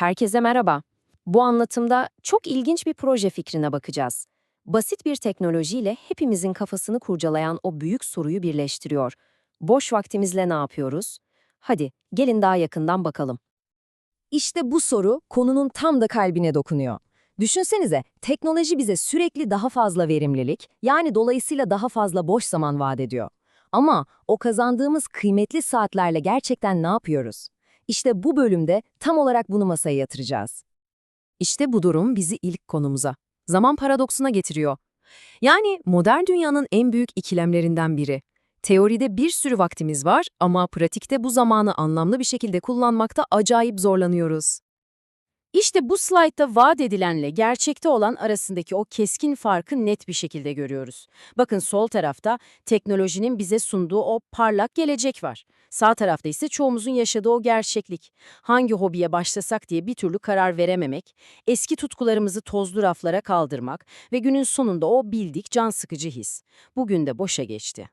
Herkese merhaba. Bu anlatımda çok ilginç bir proje fikrine bakacağız. Basit bir teknolojiyle hepimizin kafasını kurcalayan o büyük soruyu birleştiriyor. Boş vaktimizle ne yapıyoruz? Hadi gelin daha yakından bakalım. İşte bu soru konunun tam da kalbine dokunuyor. Düşünsenize, teknoloji bize sürekli daha fazla verimlilik, yani dolayısıyla daha fazla boş zaman vaat ediyor. Ama o kazandığımız kıymetli saatlerle gerçekten ne yapıyoruz? İşte bu bölümde tam olarak bunu masaya yatıracağız. İşte bu durum bizi ilk konumuza, zaman paradoksuna getiriyor. Yani modern dünyanın en büyük ikilemlerinden biri. Teoride bir sürü vaktimiz var ama pratikte bu zamanı anlamlı bir şekilde kullanmakta acayip zorlanıyoruz. İşte bu slaytta vaat edilenle gerçekte olan arasındaki o keskin farkı net bir şekilde görüyoruz. Bakın sol tarafta teknolojinin bize sunduğu o parlak gelecek var. Sağ tarafta ise çoğumuzun yaşadığı o gerçeklik. Hangi hobiye başlasak diye bir türlü karar verememek, eski tutkularımızı tozlu raflara kaldırmak ve günün sonunda o bildik can sıkıcı his. Bugün de boşa geçti.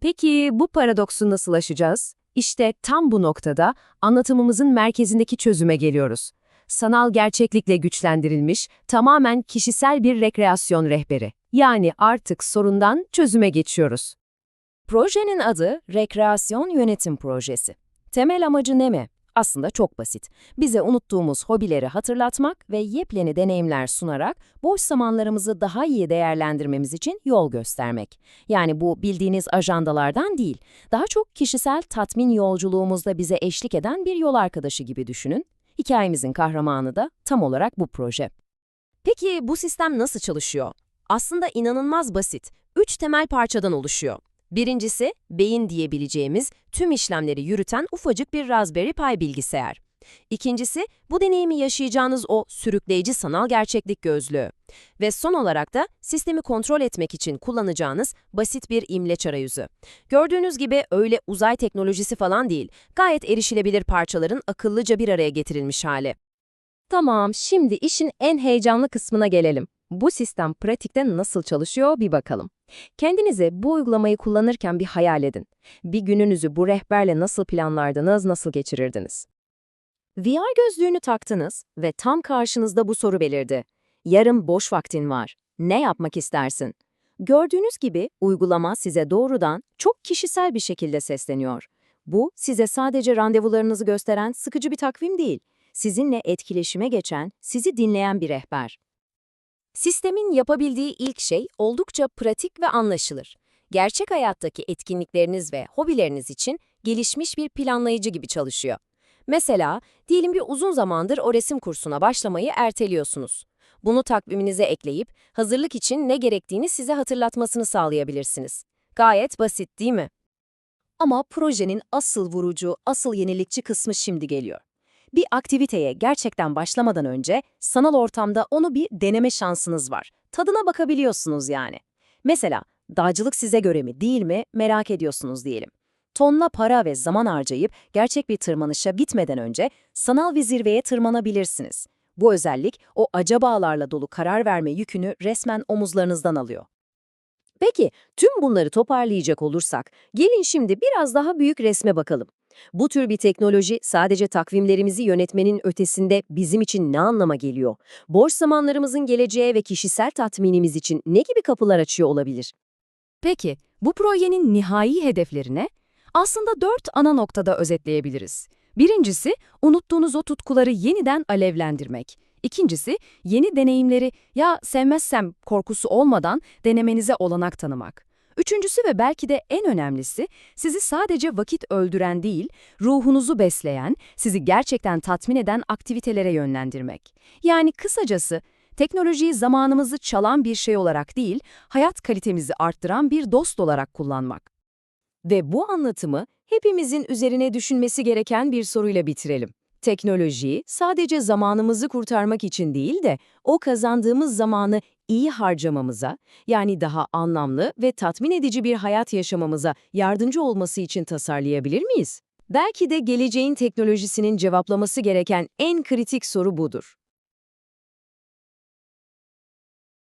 Peki bu paradoksu nasıl aşacağız? İşte tam bu noktada anlatımımızın merkezindeki çözüme geliyoruz. Sanal gerçeklikle güçlendirilmiş, tamamen kişisel bir rekreasyon rehberi. Yani artık sorundan çözüme geçiyoruz. Projenin adı Rekreasyon Yönetim Projesi. Temel amacı ne mi? Aslında çok basit. Bize unuttuğumuz hobileri hatırlatmak ve yepyeni deneyimler sunarak boş zamanlarımızı daha iyi değerlendirmemiz için yol göstermek. Yani bu bildiğiniz ajandalardan değil, daha çok kişisel tatmin yolculuğumuzda bize eşlik eden bir yol arkadaşı gibi düşünün. Hikayemizin kahramanı da tam olarak bu proje. Peki bu sistem nasıl çalışıyor? Aslında inanılmaz basit. Üç temel parçadan oluşuyor. Birincisi, beyin diyebileceğimiz tüm işlemleri yürüten ufacık bir Raspberry Pi bilgisayar. İkincisi, bu deneyimi yaşayacağınız o sürükleyici sanal gerçeklik gözlüğü. Ve son olarak da sistemi kontrol etmek için kullanacağınız basit bir imleç arayüzü. Gördüğünüz gibi öyle uzay teknolojisi falan değil, gayet erişilebilir parçaların akıllıca bir araya getirilmiş hali. Tamam, şimdi işin en heyecanlı kısmına gelelim. Bu sistem pratikte nasıl çalışıyor bir bakalım. Kendinize bu uygulamayı kullanırken bir hayal edin. Bir gününüzü bu rehberle nasıl planlardınız, nasıl geçirirdiniz? VR gözlüğünü taktınız ve tam karşınızda bu soru belirdi. Yarın boş vaktin var. Ne yapmak istersin? Gördüğünüz gibi uygulama size doğrudan çok kişisel bir şekilde sesleniyor. Bu size sadece randevularınızı gösteren sıkıcı bir takvim değil. Sizinle etkileşime geçen, sizi dinleyen bir rehber. Sistemin yapabildiği ilk şey oldukça pratik ve anlaşılır. Gerçek hayattaki etkinlikleriniz ve hobileriniz için gelişmiş bir planlayıcı gibi çalışıyor. Mesela, diyelim bir uzun zamandır o resim kursuna başlamayı erteliyorsunuz. Bunu takviminize ekleyip, hazırlık için ne gerektiğini size hatırlatmasını sağlayabilirsiniz. Gayet basit değil mi? Ama projenin asıl vurucu, asıl yenilikçi kısmı şimdi geliyor. Bir aktiviteye gerçekten başlamadan önce sanal ortamda onu bir deneme şansınız var. Tadına bakabiliyorsunuz yani. Mesela dağcılık size göre mi değil mi merak ediyorsunuz diyelim. Tonla para ve zaman harcayıp gerçek bir tırmanışa gitmeden önce sanal bir zirveye tırmanabilirsiniz. Bu özellik o acabalarla dolu karar verme yükünü resmen omuzlarınızdan alıyor. Peki tüm bunları toparlayacak olursak gelin şimdi biraz daha büyük resme bakalım. Bu tür bir teknoloji sadece takvimlerimizi yönetmenin ötesinde bizim için ne anlama geliyor? Boş zamanlarımızın geleceğe ve kişisel tatminimiz için ne gibi kapılar açıyor olabilir? Peki, bu projenin nihai hedeflerine aslında dört ana noktada özetleyebiliriz. Birincisi, unuttuğunuz o tutkuları yeniden alevlendirmek. İkincisi, yeni deneyimleri ya sevmezsem korkusu olmadan denemenize olanak tanımak. Üçüncüsü ve belki de en önemlisi, sizi sadece vakit öldüren değil, ruhunuzu besleyen, sizi gerçekten tatmin eden aktivitelere yönlendirmek. Yani kısacası, teknolojiyi zamanımızı çalan bir şey olarak değil, hayat kalitemizi arttıran bir dost olarak kullanmak. Ve bu anlatımı hepimizin üzerine düşünmesi gereken bir soruyla bitirelim. Teknolojiyi sadece zamanımızı kurtarmak için değil de o kazandığımız zamanı iyi harcamamıza, yani daha anlamlı ve tatmin edici bir hayat yaşamamıza yardımcı olması için tasarlayabilir miyiz? Belki de geleceğin teknolojisinin cevaplaması gereken en kritik soru budur.